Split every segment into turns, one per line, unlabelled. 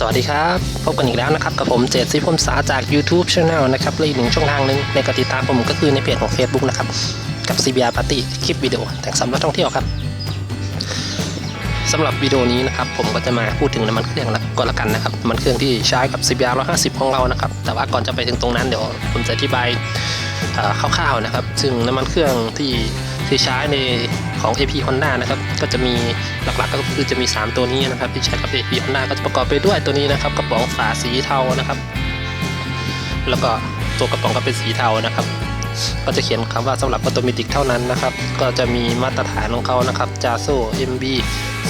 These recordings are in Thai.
สวัสดีครับ พบกันอีกแล้วนะครับ กับผมเจตซิพมษาจาก YouTube Channel นะครับและอีกหนึ่งช่องทางหนึ่งในการติดตามผมก็คือในเพจของ Facebook นะครับ กับ CBR Party คลิปวิดีโอแต่งสำหรับท่องเที่ยวครับสำหรับวิดีโอนี้นะครับผมก็จะมาพูดถึงน้ำมันเครื่องละก็แล้วกันนะครับน้ำมันเครื่องที่ใช้กับ CBR 150 ของเรานะครับ แต่ว่าก่อนจะไปถึงตรงนั้นเดี๋ยวผมจะอธิบายคร่าวๆนะครับ ซึ่งน้ำมันเครื่องที่ที่ใช้ใน ของ AP Honda นะครับก็จะมีหลักๆก็คือจะมี 3 ตัวนี้นะครับที่ใช้กับ AP Honda ก็จะประกอบไปด้วยตัวนี้นะครับกระป๋องฝาสีเทานะครับ แล้วก็ตัวกระป๋องก็เป็นสีเทานะครับก็จะเขียนคำว่าสำหรับออโตเมติกเท่านั้นนะครับ ก็จะมีมาตรฐานของเขานะครับ JASO MB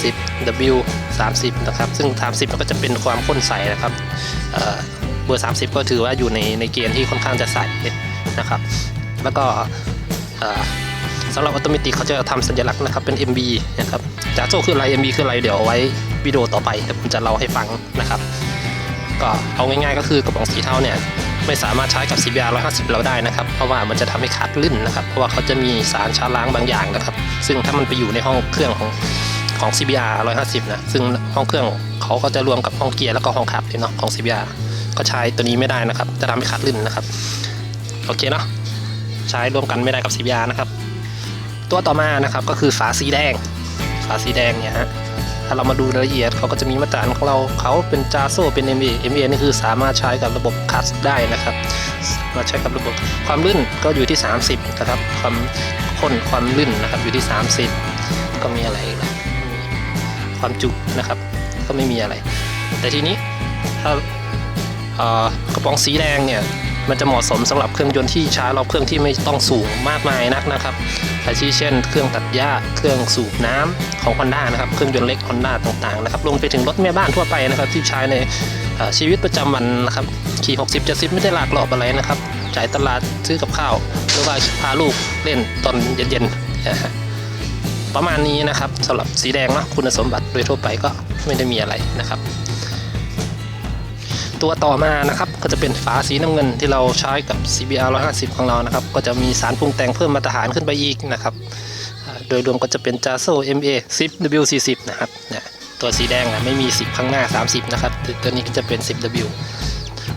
10 W 30 นะครับ ซึ่ง 30มันก็จะเป็นความข้นใสนะครับเบอร์ 30 ก็ถือว่าอยู่ในในเกณฑ์ที่ค่อนข้างจะใสนะครับ แล้วก็ สำหรับออโตเมติกเขาจะทำสัญลักษณ์นะครับเป็น MB นะครับ JASO คืออะไร MB คืออะไรเดี๋ยวเอาไว้วิดีโอต่อไปเดี๋ยวผมจะเล่าให้ฟังนะครับ ก็เอาง่ายๆก็คือกระป๋องสีเทาเนี่ยไม่สามารถใช้กับ CBR 150 เราได้นะครับ เพราะว่ามันจะทำให้ขาดลื่นนะครับ เพราะว่าเขาจะมีสารชาล้างบางอย่างนะครับ ซึ่งถ้ามันไปอยู่ในห้องเครื่องของของ CBR 150 นะ ซึ่งห้องเครื่องเขาก็จะรวมกับห้องเกียร์แล้วก็ห้องขับเลยเนาะของ CBR ก็ใช้ตัวนี้ไม่ได้นะครับ จะทำให้ขาดลื่นนะครับ โอเคเนาะ ใช้ร่วมกันไม่ได้กับ CBR นะครับ ตัวต่อมานะครับก็คือฝาสีแดง ฝาสีแดงเนี่ยฮะถ้าเรามาดูรายละเอียดเขาก็จะมีมาตรฐานของเราเขาเป็นจาโซเป็น MA MA นี่คือสามารถใช้กับระบบคัสได้นะครับมาใช้กับระบบความลื่นก็อยู่ที่ 30 นะครับ ความข้นความลื่นนะครับอยู่ที่ 30 ก็มีอะไรอีกล่ะความจุนะครับก็ไม่มีอะไร แต่ทีนี้ถ้ากระป๋องสีแดงเนี่ย มันจะเหมาะสมสำหรับเครื่องยนต์ที่ช้ารอบเครื่องที่ไม่ต้องสูงมากมายนักนะครับอาทิเช่น เครื่องตัดหญ้าเครื่องสูบน้ำของ Honda นะครับเครื่องยนต์เล็ก Honda ต่างๆนะครับรวมไปถึงรถแม่บ้านทั่วไปนะครับที่ใช้ในชีวิตประจำวันนะครับขี่60 70ไม่ได้หลากหลอบอะไรนะครับจ่ายตลาดซื้อกับข้าว หรือว่าพาลูกเล่นตอนเย็นๆประมาณนี้นะครับสำหรับสีแดงเนาะคุณสมบัติโดยทั่วไปก็ไม่ได้มีอะไรนะครับ ตัวต่อมานะครับ ก็จะเป็นฝาสีน้ำเงินที่เราใช้กับ CBR 150 ของเรานะครับ ก็จะมีสารปรุงแต่งเพิ่มมาตรฐานขึ้นไปอีกนะครับ โดยรวมก็จะเป็น JASO MA 10 W40 นะครับเนี่ยตัวสีแดงอะไม่มี 10 ข้างหน้า 30 นะครับ ตัวนี้ก็จะเป็น 10 W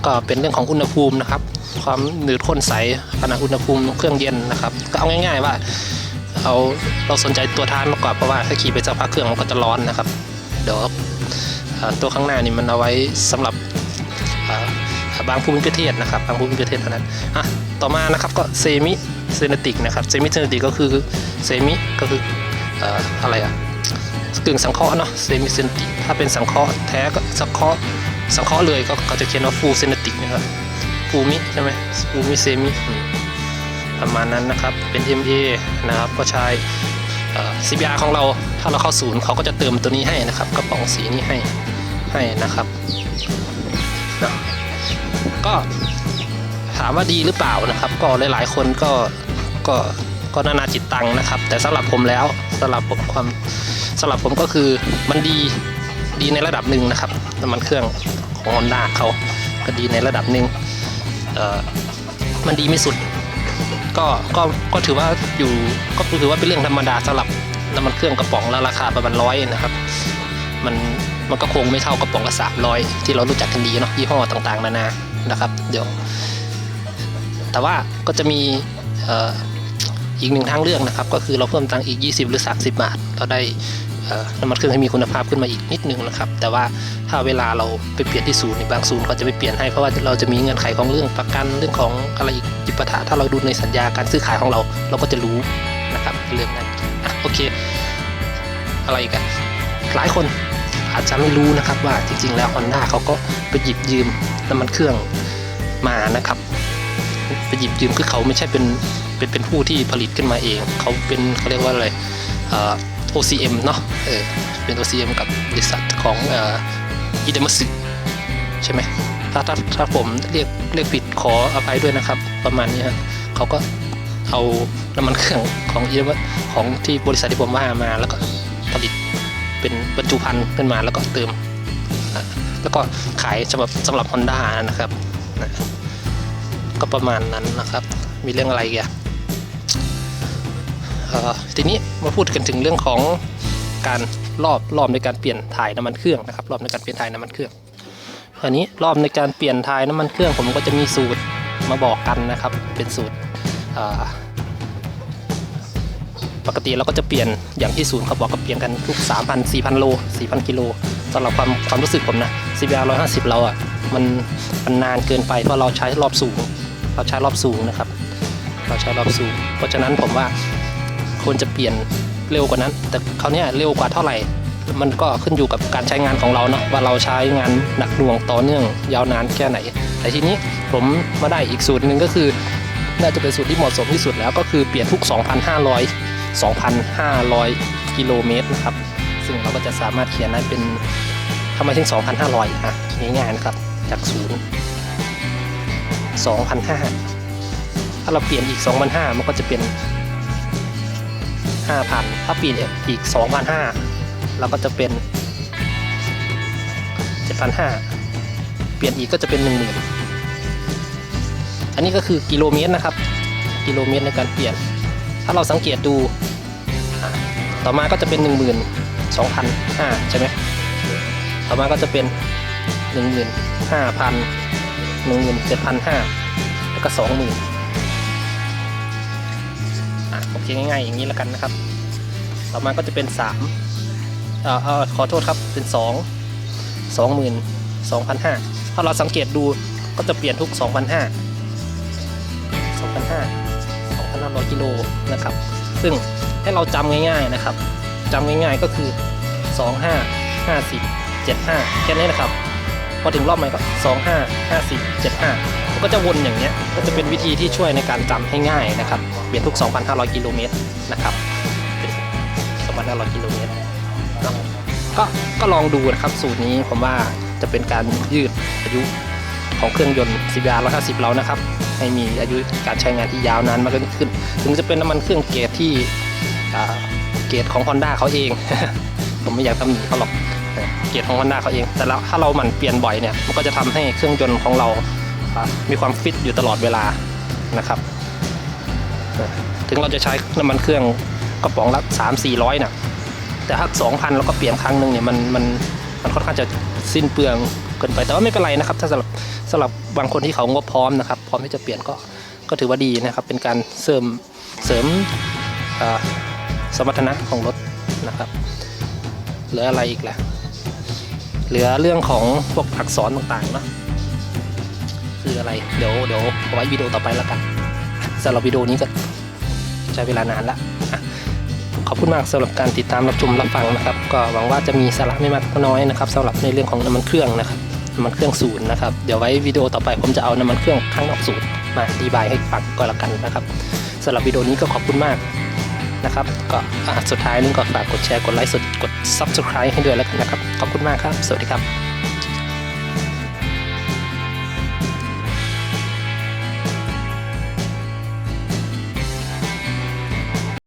ก็เป็นเรื่องของอุณหภูมินะครับ ความหนืดข้นใสขณะอุณหภูมิเครื่องเย็นนะครับ ก็เอาง่าย ๆ ว่าเอาเราสนใจตัวท้ายมากกว่าเพราะว่าถ้าขี่ไปสักพักเครื่องมันก็จะร้อนนะครับ เดี๋ยวตัวข้างหน้านี่มันเอาไว้สำหรับ บางภูมิประเทศนะครับบางภูมิประเทศเท่านั้นอะต่อมานะครับก็เซมิเซนติกนะครับเซมิเซนติกก็คือเซมิก็คือออะไรอะกึ่งสังเคราะห์เนาะเซมิเซนติกถ้าเป็นสังเคราะห์แท้ก็สังเคราะห์สังเคราะห์เลยก็จะเขียนว่าฟูเซนติกนะครับฟูมิใช่ไหมฟูมิเซมิประมาณนั้นนะครับเป็น MA นะครับก็ใช้เอ่อ CBR ของเราถ้าเราเข้าศูนย์เขาก็จะเติมตัวนี้ให้นะครับกระป๋องสีนี้ให้ให้นะครับนะ ก็ถามว่าดีหรือเปล่านะครับ ก็หลายๆคนก็ก็ก็นานาจิตตังนะครับ แต่สำหรับผมแล้วสำหรับผมความสำหรับผมก็คือมันดีดีในระดับหนึ่งนะครับน้ำมันเครื่องของ Honda เขาก็ดีในระดับหนึ่งเอ่อมันดีไม่สุด ก็ก็ก็ถือว่าอยู่ก็ถือว่าเป็นเรื่องธรรมดาสำหรับน้ำมันเครื่องกระป๋องละราคาประมาณร้อยนะครับ มันมันก็คงไม่เท่ากระป๋องละสามร้อยที่เรารู้จักกันดีเนาะยี่ห้อต่างๆนานา นะครับเดี๋ยว แต่ว่าก็จะมีอีกหนึ่งทางเลือกนะครับ ก็คือเราเพิ่มตังค์อีก 20 หรือ 30 บาท เราได้น้ำมันเครื่องให้มีคุณภาพขึ้นมาอีกนิดนึงนะครับ แต่ว่าถ้าเวลาเราไปเปลี่ยนที่ศูนย์บางศูนย์เขาจะไปเปลี่ยนให้เพราะว่าเราจะมีเงื่อนไขของเรื่องประกันเรื่องของอะไรอีกจิปาถะถ้าเราดูในสัญญาการซื้อขายของเรา เราก็จะรู้นะครับเรื่องนั้นอโอเค อะไรอีกันหลายคน อาจจะไม่รู้นะครับว่าจริง ๆ แล้ว Honda เขาก็ไปหยิบยืมน้ำมันเครื่องมานะครับ ไปหยิบยืมคือเขาไม่ใช่เป็นเป็นเป็นผู้ที่ผลิตขึ้นมาเอง เขาเป็นเขาเรียกว่าอะไรเอ่อ OCM เนาะเออเป็น OCM กับบริษัทของเอ่ออิเดมัสึใช่ไหมถ้าถ้าถ้าผมเรียกเรียกผิดขออภัยด้วยนะครับ ประมาณนี้ฮะเขาก็เอาน้ำมันเครื่องของอิเดมัของที่บริษัทที่ผมว่ามาแล้วก็ผลิต เป็นบรรจุภัณฑ์ขึ้นมาแล้วก็เติม แล้วก็ขายสำหรับสำหรับ Honda นะครับนะก็ประมาณนั้นนะครับ มีเรื่องอะไรอะเอ่อทีนี้มาพูดกันถึงเรื่องของการรอบรอบในการเปลี่ยนถ่ายน้ำมันเครื่องนะครับ รอบในการเปลี่ยนถ่ายน้ำมันเครื่องอันนี้รอบในการเปลี่ยนทายน้ำมันเครื่องผมก็จะมีสูตรมาบอกกันนะครับ เป็นสูตรอ่า ปกติเราก็จะเปลี่ยนอย่างที่ศูนย์เขาบอกก็เปลี่ยนกันทุก 3,000 4,000 โล 4,000 กิโลสำหรับความความรู้สึกผมนะ CBR 150 เราอะมันมันนานเกินไปเพราะเราใช้รอบสูง เราใช้รอบสูงนะครับ เราใช้รอบสูง เพราะฉะนั้นผมว่าควรจะเปลี่ยนเร็วกว่านั้น แต่คราวเนี้ยเร็วกว่าเท่าไหร่ มันก็ขึ้นอยู่กับการใช้งานของเราเนาะว่าเราใช้งานหนักหน่วงต่อเนื่องยาวนานแค่ไหน แต่ทีนี้ผมมาได้อีกสูตรหนึ่งก็คือ น่าจะเป็นสูตรที่เหมาะสมที่สุดแล้วก็คือเปลี่ยนทุก 2,500 2,500 กิโลเมตรนะครับ ซึ่งเราก็จะสามารถเขียนได้เป็นทำไมถึง 2,500อะง่ายๆนะครับ จากศูนย์2,500 ถ้าเราเปลี่ยนอีก 2,500 มันก็จะเป็น 5,000 ถ้าเปลี่ยนอีก 2,500 เราก็จะเป็น 7,500 เปลี่ยนอีกก็จะเป็น 10,000 อันนี้ก็คือกิโลเมตรนะครับ กิโลเมตรในการเปลี่ยน ถ้าเราสังเกตดู ต่อมาก็จะเป็น 1 2 0 0 5ใช่ไหมต่อมาก็จะเป็น 1 5 0 0 0 1 7 5 0 0แล้วก็ 20,000อะโอเคง่ายๆ อย่างนี้แล้วกันนะครับ ต่อมาก็จะเป็น3เอ่อเอ่อขอโทษครับเป็น 2 20,000 2,500ถ้าเราสังเกตดูก็จะเปลี่ยนทุก 2,500 2,500กิโลนะครับ ซึ่งให้เราจำง่ายๆนะครับจำง่ายๆก็คือ 25 50 75 แค่นี้นะครับ พอถึงรอบใหม่ก็ 25 50 75มันก็จะวนอย่างเงี้ยก็จะเป็นวิธีที่ช่วยในการจำให้ง่ายนะครับเปลี่ยนทุก 2,500 กิโลเมตรนะครับ2,500 กิโลเมตรก็ก็ลองดูนะครับสูตรนี้ผมว่าจะเป็นการยืดอายุของเครื่องยนต์ CBR 150 เรานะครับ ให้มีอายุการใช้งานที่ยาวนานมากขึ้น ถึงจะเป็นน้ำมันเครื่องเกรดที่เกรดของ Honda เขาเอง ผมไม่อยากตำหนิเขาหรอกเกรดของ Honda เขาเอง แต่แล้วถ้าเราหมั่นเปลี่ยนบ่อยเนี่ยมันก็จะทำให้เครื่องยนต์ของเรามีความฟิตอยู่ตลอดเวลานะครับ ถึงเราจะใช้น้ำมันเครื่องกระป๋องละ3 4 0 0น่ะแต่ถ้า2,000เราก็เปลี่ยนครั้งหนึ่งเนี่ยมันมันมันค่อนข้างจะสิ้นเปลือง เกินไปแต่ว่าไม่เป็นไรนะครับ ถ้าสำหรับสำหรับบางคนที่เขางบพร้อมนะครับ พร้อมที่จะเปลี่ยนก็ก็ถือว่าดีนะครับ เป็นการเสริมเสริมสมรรถนะของรถนะครับเหลืออะไรอีกล่ะเหลือเรื่องของพวกอักษรต่างๆเนาะคืออะไรเดี๋ยวเดี๋ยวเอาไว้วิดีโอต่อไปแล้วกันสำหรับวิดีโอนี้ก็ใช้เวลานานละขอบคุณมากสำหรับการติดตามรับชมรับฟังนะครับ ก็หวังว่าจะมีสาระไม่มากก็น้อยนะครับสำหรับในเรื่องของน้ำมันเครื่องนะครับ น้ำมันเครื่องศูนย์นะครับ เดี๋ยวไว้วิดีโอต่อไปผมจะเอาน้ำมันเครื่องข้างนอกศูนย์มาอธิบายให้ฟังก็แล้วกันนะครับสำหรับวิดีโอนี้ก็ขอบคุณมากนะครับ ก็สุดท้ายนึงก็ฝากกดแชร์กดไลค์สดกด subscribe ให้ด้วยแล้วกันนะครับ ขอบคุณมากครับ สวัสดีครับ